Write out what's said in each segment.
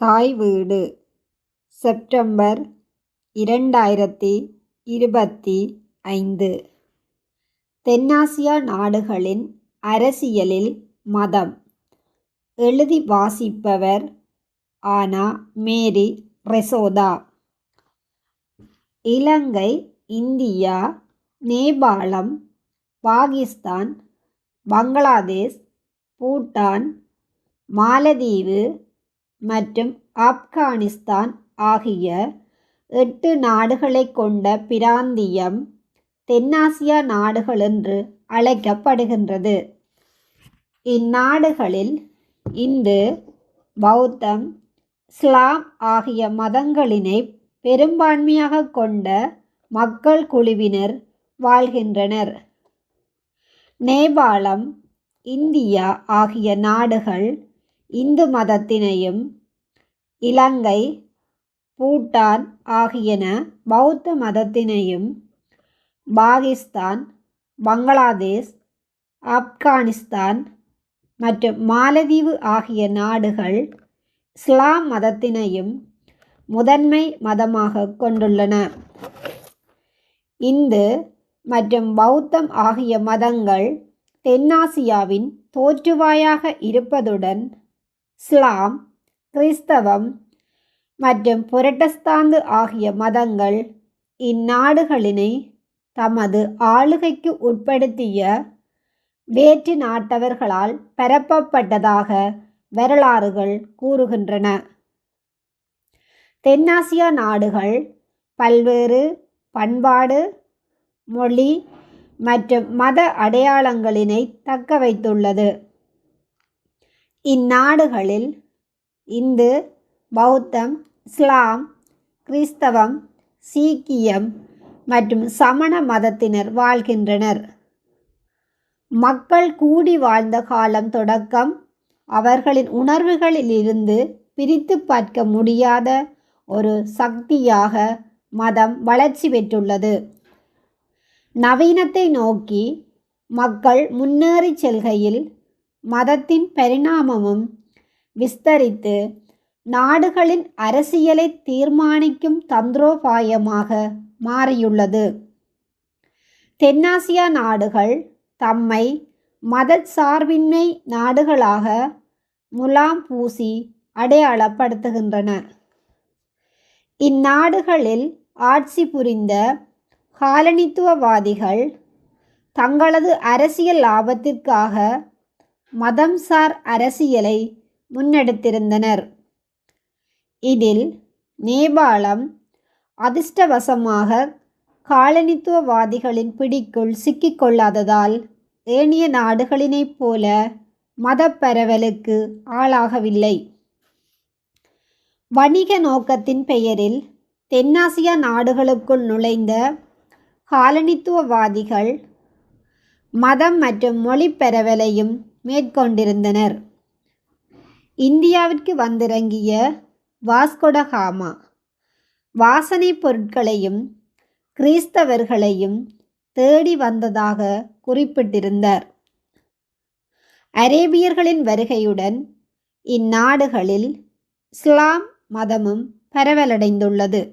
தாய் வீடு செப்டம்பர் இரண்டாயிரத்தி இருபத்தி ஐந்து. தென்னாசியா நாடுகளின் அரசியலில் மதம். எழுதி வாசிப்பவர் ஆனா மேரி ரெசோதா. இலங்கை இந்தியா நேபாளம் பாகிஸ்தான் பங்களாதேஷ் பூட்டான் மாலதீவு மற்றும் ஆப்கானிஸ்தான் ஆகிய எட்டு நாடுகளைக் கொண்ட பிராந்தியம் தென்னாசியா நாடுகள் என்று அழைக்கப்படுகின்றது. இந்நாடுகளில் இந்து பௌத்தம் இஸ்லாம் ஆகிய மதங்களினை பெரும்பான்மையாக கொண்ட மக்கள் குழுவினர் வாழ்கின்றனர். நேபாளம் இந்தியா ஆகிய நாடுகள் இந்து மதத்தினையும் இலங்கை பூட்டான் ஆகியன பௌத்த மதத்தினையும் பாகிஸ்தான் பங்களாதேஷ் ஆப்கானிஸ்தான் மற்றும் மாலதீவு ஆகிய நாடுகள் இஸ்லாம் மதத்தினையும் முதன்மை மதமாக கொண்டுள்ளன. இந்து மற்றும் பௌத்தம் ஆகிய மதங்கள் தென்னாசியாவின் தோற்றுவாயாக இருப்பதுடன் இஸ்லாம் கிறிஸ்தவம் மற்றும் புரட்டஸ்தாந்து ஆகிய மதங்கள் இந்நாடுகளினை தமது ஆளுகைக்கு உட்படுத்திய வேற்று நாட்டவர்களால் பரப்பப்பட்டதாக வரலாறுகள் கூறுகின்றன. தென்னாசியா நாடுகள் பல்வேறு பண்பாடு மொழி மற்றும் மத அடையாளங்களினை தக்க வைத்துள்ளது. இந்நாடுகளில் இந்து பௌத்தம் இஸ்லாம் கிறிஸ்தவம் சீக்கியம் மற்றும் சமண மதத்தினர் வாழ்கின்றனர். மக்கள் கூடி வாழ்ந்த காலம் தொடக்கம் அவர்களின் உணர்வுகளிலிருந்து பிரித்து பார்க்க முடியாத ஒரு சக்தியாக மதம் வளர்ச்சி பெற்றுள்ளது. நவீனத்தை நோக்கி மக்கள் முன்னேறி செல்கையில் மதத்தின் பரிணாமமும் விஸ்தரித்து நாடுகளின் அரசியலை தீர்மானிக்கும் தந்திரோபாயமாக மாறியுள்ளது. தென்னாசியா நாடுகள் தம்மை மதச்சார்பின்மை நாடுகளாக முலாம் பூசி அடையாளப்படுத்துகின்றன. இந்நாடுகளில் ஆட்சி புரிந்த காலனித்துவவாதிகள் தங்களது அரசியல் லாபத்திற்காக மதம்சார் அரசியலை முன்னெடுத்திருந்தனர். இதில் நேபாளம் அதிர்ஷ்டவசமாக காலனித்துவவாதிகளின் பிடிக்குள் சிக்கிக்கொள்ளாததால் ஏனைய நாடுகளினைப் போல மதப்பரவலுக்கு ஆளாகவில்லை. வணிக நோக்கத்தின் பெயரில் தென்னாசிய நாடுகளுக்குள் நுழைந்த காலனித்துவவாதிகள் மதம் மற்றும் மொழிப்பரவலையும் மேற்கொண்டிருந்தனர். இந்தியாவிற்கு வந்திறங்கிய வாஸ்கொடகாமா வாசனை பொருட்களையும் கிறிஸ்தவர்களையும் தேடி வந்ததாக குறிப்பிட்டிருந்தார். அரேபியர்களின் வருகையுடன் இந்நாடுகளில் இஸ்லாம் மதமும் பரவலடைந்துள்ளது.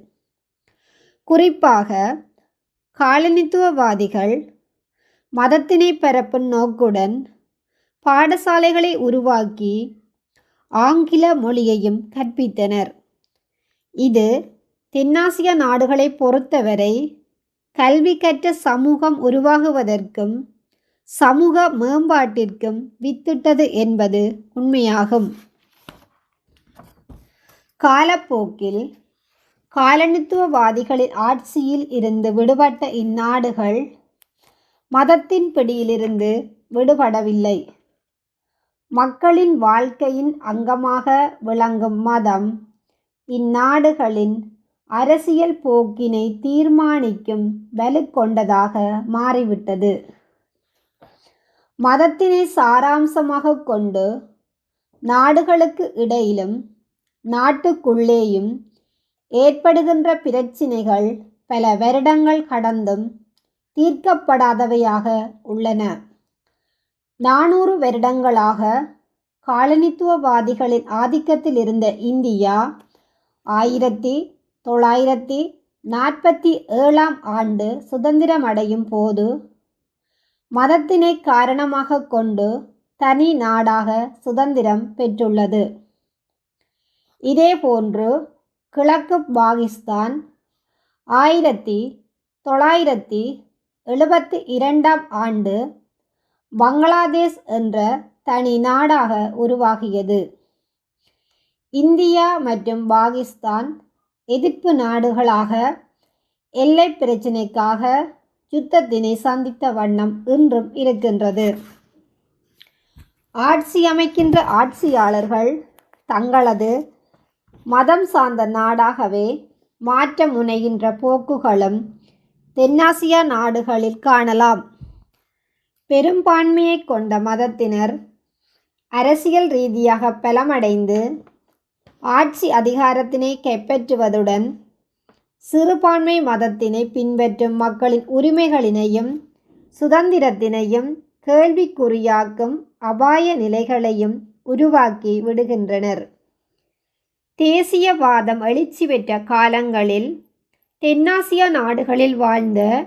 குறிப்பாக காலனித்துவவாதிகள் மதத்தினை பரப்பும் நோக்குடன் பாடசாலைகளை உருவாக்கி ஆங்கில மொழியையும் கற்பித்தனர். இது தென்னாசிய நாடுகளை பொறுத்தவரை கல்வி கற்ற சமூகம் உருவாகுவதற்கும் சமூக மேம்பாட்டிற்கும் வித்திட்டது என்பது உண்மையாகும். காலப்போக்கில் காலனித்துவவாதிகளின் ஆட்சியில் இருந்து விடுபட்ட இந்நாடுகள் மதத்தின் பிடியிலிருந்து விடுபடவில்லை. மக்களின் வாழ்க்கையின் அங்கமாக விளங்கும் மதம். இந்நாடுகளின் அரசியல் போக்கினை தீர்மானிக்கும் வலு கொண்டதாக மாறிவிட்டது. மதத்தினை சாராம்சமாக கொண்டு நாடுகளுக்கு இடையிலும் நாட்டுக்குள்ளேயும் ஏற்படுகின்ற பிரச்சினைகள் பல வருடங்கள் கடந்தும் தீர்க்கப்படாதவையாக உள்ளன. நானூறு வருடங்களாக காலனித்துவவாதிகளின் ஆதிக்கத்தில் இருந்த இந்தியா ஆயிரத்தி தொள்ளாயிரத்தி நாற்பத்தி ஏழாம் ஆண்டு சுதந்திரமடையும் போது மதத்தினை காரணமாக கொண்டு தனி நாடாக சுதந்திரம் பெற்றுள்ளது. இதேபோன்று கிழக்கு பாகிஸ்தான் ஆயிரத்தி தொள்ளாயிரத்தி எழுபத்தி இரண்டாம் ஆண்டு பங்களாதேஷ் என்ற தனி நாடாக உருவாகியது. இந்தியா மற்றும் பாகிஸ்தான் எதிர்ப்பு நாடுகளாக எல்லை பிரச்சினைக்காக யுத்தத்தினை சந்தித்த வண்ணம் இன்றும் இருக்கின்றது. ஆட்சி அமைக்கின்ற ஆட்சியாளர்கள் தங்களது மதம் சார்ந்த நாடாகவே மாற்ற முனைகின்ற போக்குகளும் தென்னாசியா நாடுகளில் காணலாம். பெரும்பான்மையை கொண்ட மதத்தினர் அரசியல் ரீதியாக பலமடைந்து ஆட்சி அதிகாரத்தினை கைப்பற்றுவதுடன் சிறுபான்மை மதத்தினை பின்பற்றும் மக்களின் உரிமைகளினையும் சுதந்திரத்தினையும் கேள்விக்குறியாக்கும் அபாய நிலைகளையும் உருவாக்கி விடுகின்றனர். தேசியவாதம் எழுச்சி பெற்ற காலங்களில் தென்னாசிய நாடுகளில் வாழ்ந்த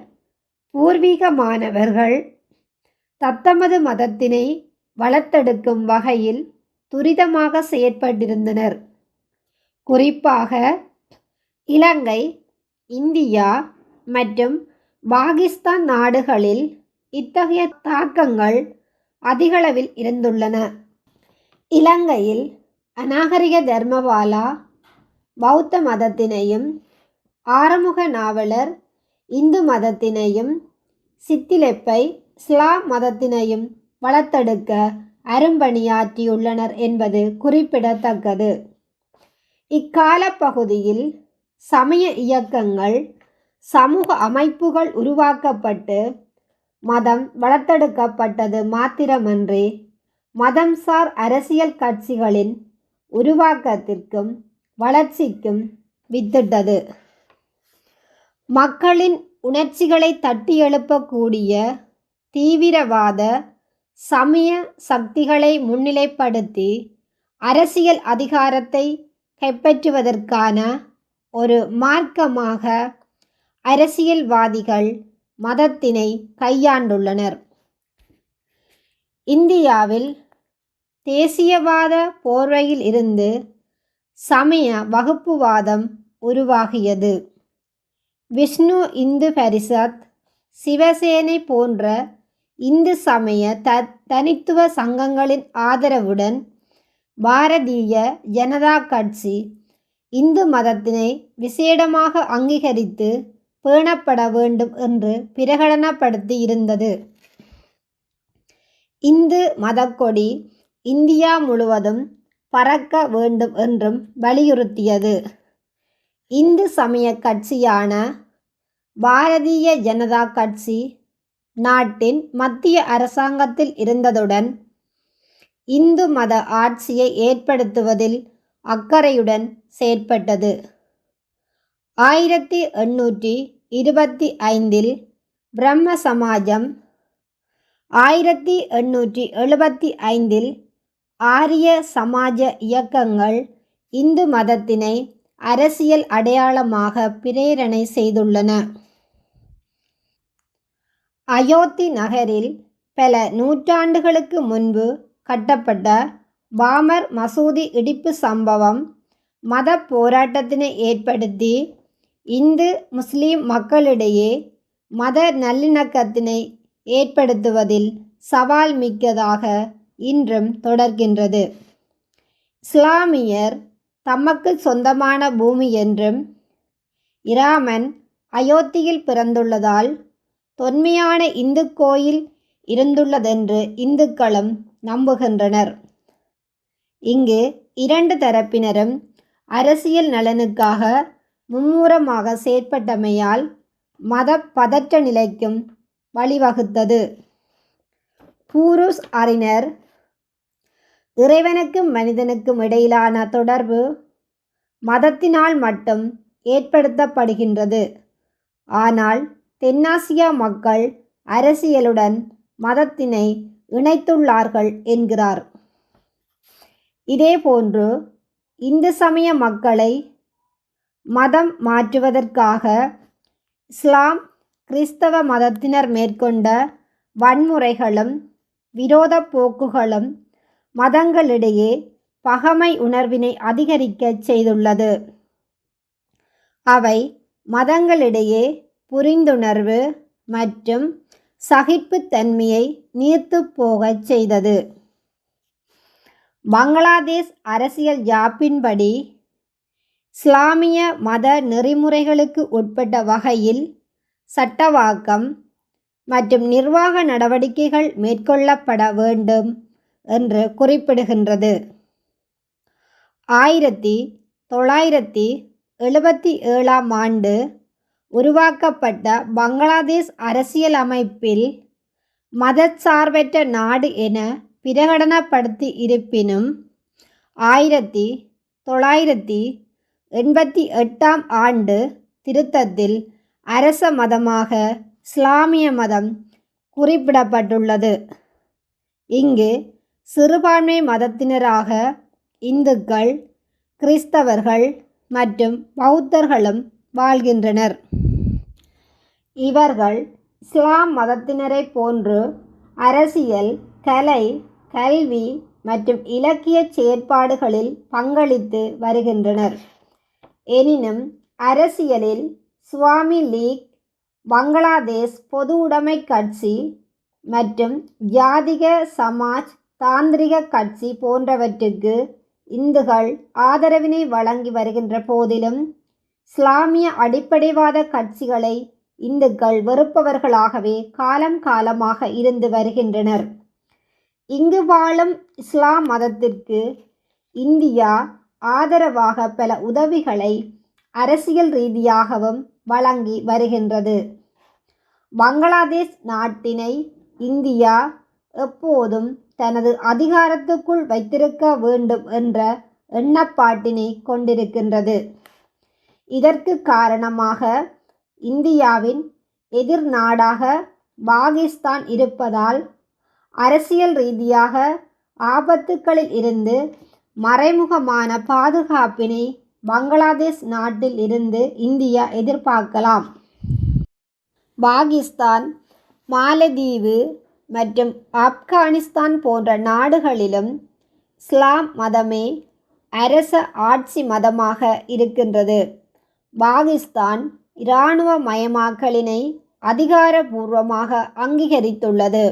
பூர்வீகமானவர்கள் தத்தமது மதத்தினை வளர்த்தெடுக்கும் வகையில் துரிதமாக செயற்பட்டிருந்தனர். குறிப்பாக இலங்கை இந்தியா மற்றும் பாகிஸ்தான் நாடுகளில் இத்தகைய தாக்கங்கள் அதிகளவில் இருந்துள்ளன. இலங்கையில் அநாகரிக தர்மபாலா பௌத்த மதத்தினையும் ஆறுமுக நாவலர் இந்து மதத்தினையும் சித்திலெப்பை இஸ்லாம் மதத்தினையும் வளர்த்தெடுக்க அரும்பணியாற்றியுள்ளனர் என்பது குறிப்பிடத்தக்கது. இக்கால பகுதியில் சமய இயக்கங்கள் சமூக அமைப்புகள் உருவாக்கப்பட்டு மதம் வளர்த்தெடுக்கப்பட்டது மாத்திரமன்றி மதம் சார் அரசியல் கட்சிகளின் உருவாக்கத்திற்கும் வளர்ச்சிக்கும் வித்திட்டது. மக்களின் உணர்ச்சிகளை தட்டி எழுப்பக்கூடிய தீவிரவாத சமய சக்திகளை முன்னிலைப்படுத்தி அரசியல் அதிகாரத்தை கைப்பற்றுவதற்கான ஒரு மார்க்கமாக அரசியல்வாதிகள் மதத்தினை கையாண்டுள்ளனர். இந்தியாவில் தேசியவாத போர்வையில் இருந்து சமய வகுப்புவாதம் உருவாகியது. விஷ்ணு இந்து பரிஷத் சிவசேனை போன்ற இந்து சமய த தனித்துவ சங்கங்களின் ஆதரவுடன் பாரதிய ஜனதா கட்சி இந்து மதத்தினை விசேடமாக அங்கீகரித்து பேணப்பட வேண்டும் என்று பிரகடனப்படுத்தி இருந்தது. இந்து மதக்கொடி இந்தியா முழுவதும் பறக்க வேண்டும் என்றும் வலியுறுத்தியது. இந்து சமய கட்சியான பாரதிய ஜனதா கட்சி நாட்டின் மத்திய அரசாங்கத்தில் இருந்ததுடன் இந்து மத ஆட்சியை ஏற்படுத்துவதில் அக்கறையுடன் செயற்பட்டது. ஆயிரத்தி எண்ணூற்றி இருபத்தி ஐந்தில் பிரம்ம சமாஜம் ஆயிரத்தி எண்ணூற்றி எழுபத்தி ஐந்தில் ஆரிய சமாஜ இயக்கங்கள் இந்து மதத்தினை அரசியல் அடையாளமாக பிரேரணை செய்துள்ளன. அயோத்தி நகரில் பல நூற்றாண்டுகளுக்கு முன்பு கட்டப்பட்ட பாமர் மசூதி இடிப்பு சம்பவம் மத போராட்டத்தினை ஏற்படுத்தி இந்து முஸ்லீம் மக்களிடையே மத நல்லிணக்கத்தினை ஏற்படுத்துவதில் சவால் மிக்கதாக இன்றும் தொடர்கின்றது. இஸ்லாமியர் தமக்கு சொந்தமான பூமி என்றும் இராமன் அயோத்தியில் பிறந்துள்ளதால் தொன்மையான இந்து கோயில் இருந்துள்ளதென்று இந்துக்களும் நம்புகின்றனர். இங்கு இரண்டு தரப்பினரும் அரசியல் நலனுக்காக மும்முரமாக செயற்பட்டமையால் மத பதற்ற நிலைக்கும் வழிவகுத்தது. பூருஸ் அறிஞர் இறைவனுக்கும் மனிதனுக்கும் இடையிலான தொடர்பு மதத்தினால் மட்டும் ஏற்படுத்தப்படுகின்றது. ஆனால் தென்னாசியா மக்கள் அரசியலுடன் மதத்தினை இணைத்துள்ளார்கள் என்கிறார். இதேபோன்று இந்து சமய மக்களை மதம் மாற்றுவதற்காக இஸ்லாம் கிறிஸ்தவ மதத்தினர் மேற்கொண்ட வன்முறைகளும் விரோத போக்குகளும் மதங்களிடையே பகமை உணர்வினை அதிகரிக்கச் செய்துள்ளது. அவை மதங்களிடையே புரிந்துணர்வு மற்றும் சகிப்புத்தன்மையை நீர்த்து போகச் செய்தது. பங்களாதேஷ் அரசியல் யாப்பின்படி இஸ்லாமிய மத நெறிமுறைகளுக்கு உட்பட்ட வகையில் சட்டவாக்கம் மற்றும் நிர்வாக நடவடிக்கைகள் மேற்கொள்ளப்பட வேண்டும் என்று குறிப்பிடுகின்றது. ஆயிரத்தி தொள்ளாயிரத்தி எழுபத்தி ஏழாம் ஆண்டு உருவாக்கப்பட்ட பங்களாதேஷ் அரசியலமைப்பில் மதச்சார்பற்ற நாடு என பிரகடனப்படுத்தி இருப்பினும் ஆயிரத்தி தொள்ளாயிரத்தி எண்பத்தி எட்டாம் ஆண்டு திருத்தத்தில் அரச மதமாக இஸ்லாமிய மதம் குறிப்பிடப்பட்டுள்ளது. இங்கு சிறுபான்மை மதத்தினராக இந்துக்கள் கிறிஸ்தவர்கள் மற்றும் பௌத்தர்களும் வாழ்கின்றனர். இவர்கள் இஸ்லாம் மதத்தினரை போன்று அரசியல் கலை கல்வி மற்றும் இலக்கிய செயற்பாடுகளில் பங்களித்து வருகின்றனர். எனினும் அரசியலில் சுவாமி லீக் பங்களாதேஷ் பொது உடைமை கட்சி மற்றும் ஜாதிக சமாஜ் தாந்திரிக கட்சி போன்றவற்றுக்கு இந்துக்கள் ஆதரவினை வழங்கி வருகின்ற போதிலும் இஸ்லாமிய அடிப்படைவாத கட்சிகளை இந்துக்கள் வெறுப்பவர்களாகவே காலம் காலமாக இருந்து வருகின்றனர். இங்கு வாழும் இஸ்லாம் மதத்திற்கு இந்தியா ஆதரவாக பல உதவிகளை அரசியல் ரீதியாகவும் வழங்கி வருகின்றது. பங்களாதேஷ் நாட்டினை இந்தியா எப்போதும் தனது அதிகாரத்துக்குள் வைத்திருக்க வேண்டும் என்ற எண்ணப்பாட்டினை கொண்டிருக்கின்றது. இதற்கு காரணமாக இந்தியாவின் எதிர் நாடாக பாகிஸ்தான் இருப்பதால் அரசியல் ரீதியாக ஆபத்துக்களில் இருந்து மறைமுகமான பாதுகாப்பினை பங்களாதேஷ் நாட்டில் இருந்து இந்தியா எதிர்பார்க்கலாம். பாகிஸ்தான் மாலதீவு மற்றும் ஆப்கானிஸ்தான் போன்ற நாடுகளிலும் இஸ்லாம் மதமே அரச ஆட்சி மதமாக இருக்கின்றது. பாகிஸ்தான் இராணுவ மயமாக்கலினை அதிகாரபூர்வமாக அங்கீகரித்துள்ளது.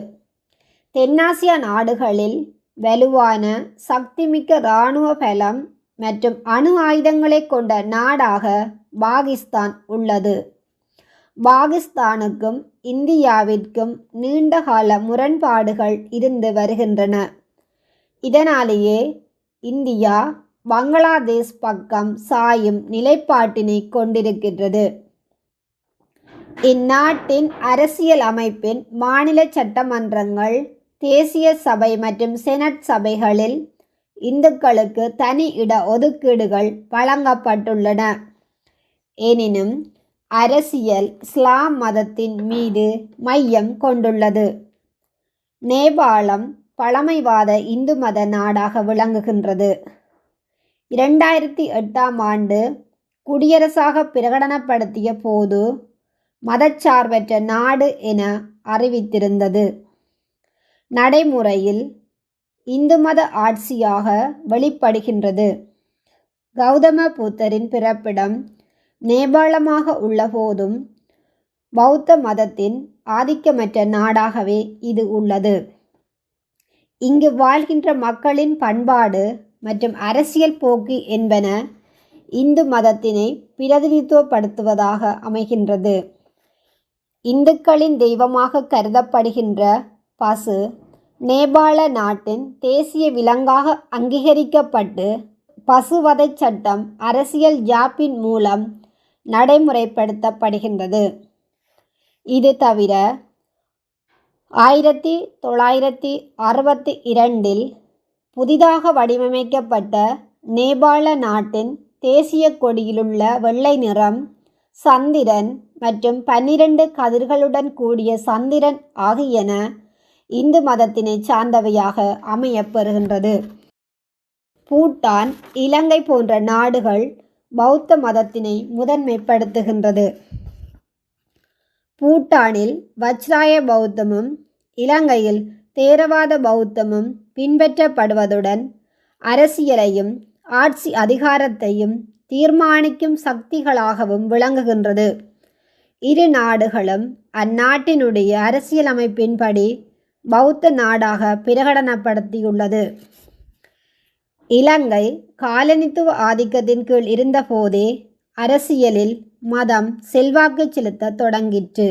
தென்னாசிய நாடுகளில் வலுவான சக்திமிக்க இராணுவ பலம் மற்றும் அணு ஆயுதங்களை கொண்ட நாடாக பாகிஸ்தான் உள்ளது. பாகிஸ்தானுக்கும் இந்தியாவிற்கும் நீண்டகால முரண்பாடுகள் இருந்து வருகின்றன. இதனாலேயே இந்தியா பங்களாதேஷ் பக்கம் சாயும் நிலைப்பாட்டினை கொண்டிருக்கின்றது. இந்நாட்டின் அரசியல் அமைப்பின் மாநில சட்டமன்றங்கள் தேசிய சபை மற்றும் செனட் சபைகளில் இந்துக்களுக்கு தனி இட ஒதுக்கீடுகள் வழங்கப்பட்டுள்ளன. எனினும் அரசியல் இஸ்லாம் மதத்தின் மீது மையம் கொண்டுள்ளது. நேபாளம் பழமைவாத இந்து மத நாடாக விளங்குகின்றது. இரண்டாயிரத்தி எட்டாம் ஆண்டு குடியரசாக பிரகடனப்படுத்திய போது மதச்சார்பற்ற நாடு என அறிவித்திருந்தது. நடைமுறையில் இந்து மத ஆட்சியாக வெளிப்படுகின்றது. கௌதம புத்தரின் பிறப்பிடம் நேபாளமாக உள்ளபோதும் பௌத்த மதத்தின் ஆதிக்கமற்ற நாடாகவே இது உள்ளது. இங்கு வாழ்கின்ற மக்களின் பண்பாடு மற்றும் அரசியல் போக்கு என்பன இந்து மதத்தினை பிரதிநிதித்துவப்படுத்துவதாக அமைகின்றது. இந்துக்களின் தெய்வமாக கருதப்படுகின்ற பசு நேபாள நாட்டின் தேசிய விலங்காக அங்கீகரிக்கப்பட்டு பசுவதை சட்டம் அரசியல் ஜாப்பின் மூலம் நடைமுறைப்படுத்தப்படுகின்றது. இது தவிர ஆயிரத்தி தொள்ளாயிரத்தி அறுபத்தி இரண்டில் புதிதாக வடிவமைக்கப்பட்ட நேபாள நாட்டின் தேசிய கொடியிலுள்ள வெள்ளை நிறம் சந்திரன் மற்றும் பன்னிரண்டு கதிர்களுடன் கூடிய சந்திரன் ஆகியன இந்து மதத்தினை சார்ந்தவையாக அமையப்பெறுகின்றது. பூட்டான் இலங்கை போன்ற நாடுகள் பௌத்த மதத்தினை முதன்மைப்படுத்துகின்றது. பூட்டானில் வஜ்ராய பௌத்தமும் இலங்கையில் தேரவாத பௌத்தமும் பின்பற்றப்படுவதுடன் அரசியலையும் ஆட்சி அதிகாரத்தையும் தீர்மானிக்கும் சக்திகளாகவும் விளங்குகின்றது. இரு நாடுகளும் அந்நாட்டினுடைய அரசியலமைப்பின்படி பௌத்த நாடாக பிரகடனப்படுத்தியுள்ளது. இலங்கை காலனித்துவ ஆதிக்கத்தின் கீழ் இருந்தபோதே அரசியலில் மதம் செல்வாக்கு செலுத்த தொடங்கிற்று.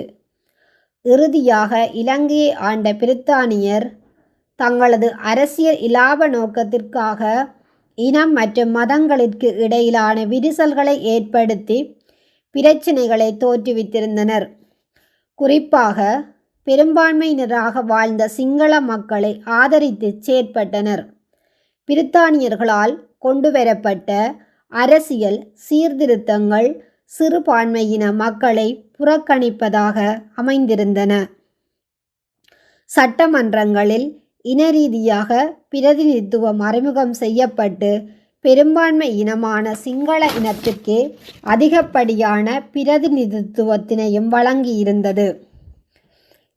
இறுதியாக இலங்கையை ஆண்ட பிரித்தானியர் தங்களது அரசியல் இலாப நோக்கத்திற்காக இனம் மற்றும் மதங்களிற்கு இடையிலான விரிசல்களை ஏற்படுத்தி பிரச்சினைகளை தோற்றுவித்திருந்தனர். குறிப்பாக பெரும்பான்மையினராக வாழ்ந்த சிங்கள மக்களை ஆதரித்து செயற்பட்டனர். பிரித்தானியர்களால் கொண்டுவரப்பட்ட அரசியல் சீர்திருத்தங்கள் சிறுபான்மையின மக்களை புறக்கணிப்பதாக அமைந்திருந்தன. சட்டமன்றங்களில் இனரீதியாக பிரதிநிதித்துவம் அறிமுகம் செய்யப்பட்டு பெரும்பான்மை இனமான சிங்கள இனத்திற்கு அதிகப்படியான பிரதிநிதித்துவத்தினையும் வழங்கியிருந்தது.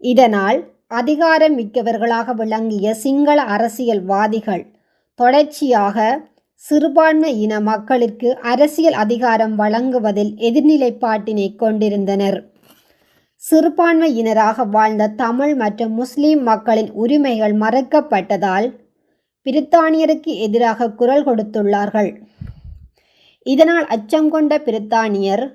இதனால் அதிகாரம் மிக்கவர்களாக விளங்கிய சிங்கள அரசியல்வாதிகள் தொடர்ச்சியாக சிறுபான்மை இன மக்களிற்கு அரசியல் அதிகாரம் வழங்குவதில் எதிர்நிலைப்பாட்டினை கொண்டிருந்தனர். சிறுபான்மையினராக வாழ்ந்த தமிழ் மற்றும் முஸ்லிம் மக்களின் உரிமைகள் மறுக்கப்பட்டதால் பிரித்தானியருக்கு எதிராக குரல் கொடுத்துள்ளார்கள். இதனால் அச்சம் கொண்ட பிரித்தானியர்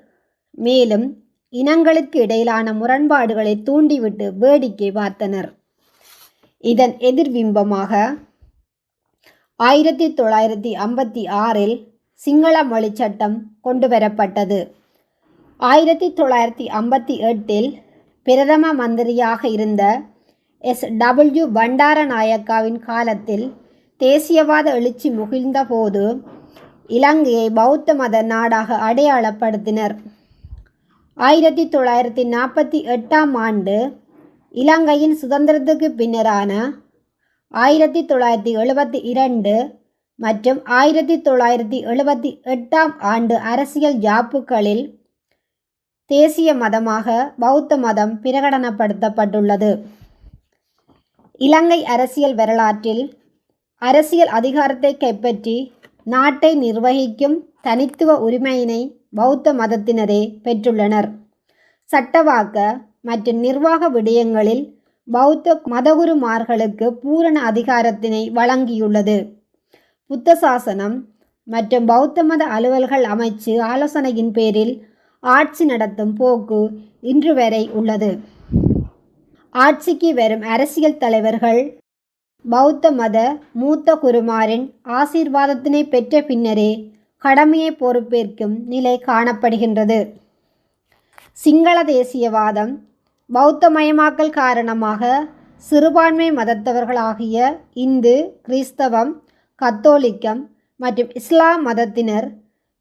மேலும் இனங்களுக்கு இடையிலான முரண்பாடுகளை தூண்டிவிட்டு வேடிக்கை பார்த்தனர். இதன் எதிர்பிம்பமாக ஆயிரத்தி தொள்ளாயிரத்தி ஐம்பத்தி ஆறில் சிங்கள மொழி சட்டம் கொண்டு வரப்பட்டது. ஆயிரத்தி தொள்ளாயிரத்தி ஐம்பத்தி எட்டில் பிரதம மந்திரியாக இருந்த எஸ். டபிள்யூ. பண்டாரநாயக்காவின் காலத்தில் தேசியவாத எழுச்சி முகிழ்ந்தபோது இலங்கையை பௌத்த மத நாடாக அடையாளப்படுத்தினர். ஆயிரத்தி தொள்ளாயிரத்தி நாற்பத்தி எட்டாம் ஆண்டு இலங்கையின் சுதந்திரத்துக்கு பின்னரான ஆயிரத்தி தொள்ளாயிரத்தி எழுபத்தி இரண்டு மற்றும் ஆயிரத்தி தொள்ளாயிரத்தி எழுபத்தி எட்டாம் ஆண்டு அரசியல் ஜாப்புக்களில் தேசிய மதமாக பௌத்த மதம் பிரகடனப்படுத்தப்பட்டுள்ளது. இலங்கை அரசியல் வரலாற்றில் அரசியல் அதிகாரத்தை கைப்பற்றி நாட்டை நிர்வகிக்கும் தனித்துவ உரிமையினை பௌத்த மதத்தினரே பெற்றுள்ளனர். சட்டவாக்க மற்றும் நிர்வாக விடயங்களில் பௌத்த மதகுருமார்களுக்கு பூரண அதிகாரத்தினை வழங்கியுள்ளது. புத்த சாசனம் மற்றும் பௌத்த மத அலுவல்கள் அமைச்சு ஆலோசனையின் பேரில் ஆட்சி நடத்தும் போக்கு இன்று வரை உள்ளது. ஆட்சிக்கு வரும் அரசியல் தலைவர்கள் பௌத்த மத மூத்த குருமாரின் ஆசீர்வாதத்தினை பெற்ற பின்னரே கடமையை பொறுப்பேற்கும் நிலை காணப்படுகின்றது. சிங்கள தேசியவாதம் பௌத்தமயமாக்கல் காரணமாக சிறுபான்மை மதத்தவர்களாகிய இந்து கிறிஸ்தவம் கத்தோலிக்கம் மற்றும் இஸ்லாம் மதத்தினர்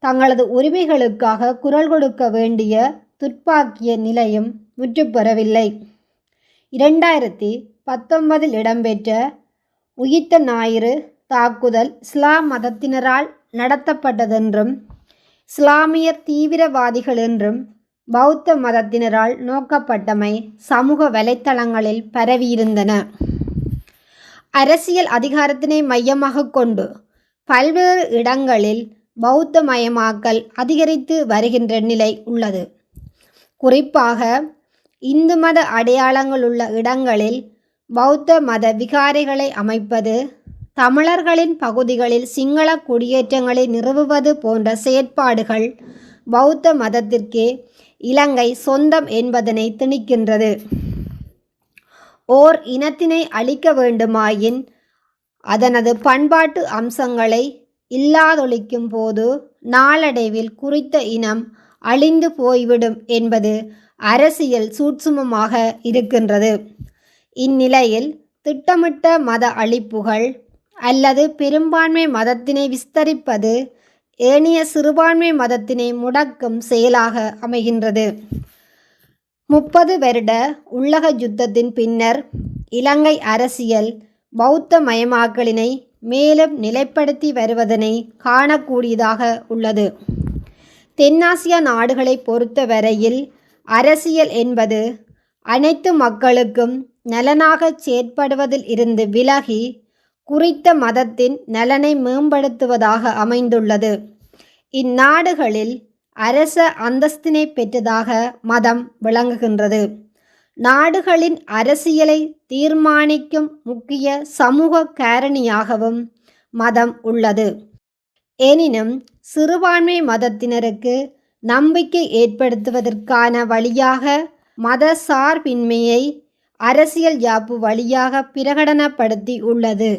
தங்களது உரிமைகளுக்காக குரல் கொடுக்க வேண்டிய துட்பாக்கிய நிலையும் முற்றுப்பெறவில்லை. இரண்டாயிரத்தி பத்தொன்பதில் இடம்பெற்ற உயிர்த்த ஞாயிறு தாக்குதல் இஸ்லாம் மதத்தினரால் நடத்தப்பட்டதென்றும் இஸ்லாமியர் தீவிரவாதிகள் என்றும் பௌத்த மதத்தினரால் நோக்கப்பட்டமை சமூக வலைத்தளங்களில் பரவியிருந்தன. அரசியல் அதிகாரத்தினை மையமாக கொண்டு பல்வேறு இடங்களில் பௌத்த மயமாக்கல் அதிகரித்து வருகின்ற நிலை உள்ளது. குறிப்பாக இந்து மத அடையாளங்கள் உள்ள இடங்களில் பௌத்த மத விகாரைகளை அமைப்பது தமிழர்களின் பகுதிகளில் சிங்கள குடியேற்றங்களை நிறுவுவது போன்ற செயற்பாடுகள் பௌத்த மதத்திற்கே இலங்கை சொந்தம் என்பதனை திணிக்கின்றது. ஓர் இனத்தினை அழிக்க வேண்டுமாயின் அதனது பண்பாட்டு அம்சங்களை இல்லாதொழிக்கும் போது நாளடைவில் குறித்த இனம் அழிந்து போய்விடும் என்பது அரசியல் சூட்சுமமாக இருக்கின்றது. இந்நிலையில் திட்டமிட்ட மத அழிப்புகள் அல்லது பெரும்பான்மை மதத்தினை விஸ்தரிப்பது ஏனைய சிறுபான்மை மதத்தினை முடக்கும் செயலாக அமைகின்றது. முப்பது வருட உள்ளக யுத்தத்தின் பின்னர் இலங்கை அரசியல் பௌத்த மயமாக்கலினை மேலும் நிலைப்படுத்தி வருவதனை காணக்கூடியதாக உள்ளது. தென்னாசிய நாடுகளை பொறுத்தவரையில் அரசியல் என்பது அனைத்து மக்களுக்கும் நலனாகச் செயற்படுவதில் இருந்து விலகி குறித்த மதத்தின் நலனை மேம்படுத்துவதாக அமைந்துள்ளது. இந்நாடுகளில் அரச அந்தஸ்தினை பெற்றதாக மதம் விளங்குகின்றது. நாடுகளின் அரசியலை தீர்மானிக்கும் முக்கிய சமூக காரணியாகவும் மதம் உள்ளது. எனினும் சிறுபான்மை மதத்தினருக்கு நம்பிக்கை ஏற்படுத்துவதற்கான வழியாக மத சார்பின்மையை அரசியல் யாப்பு வழியாக பிரகடனப்படுத்தி உள்ளது.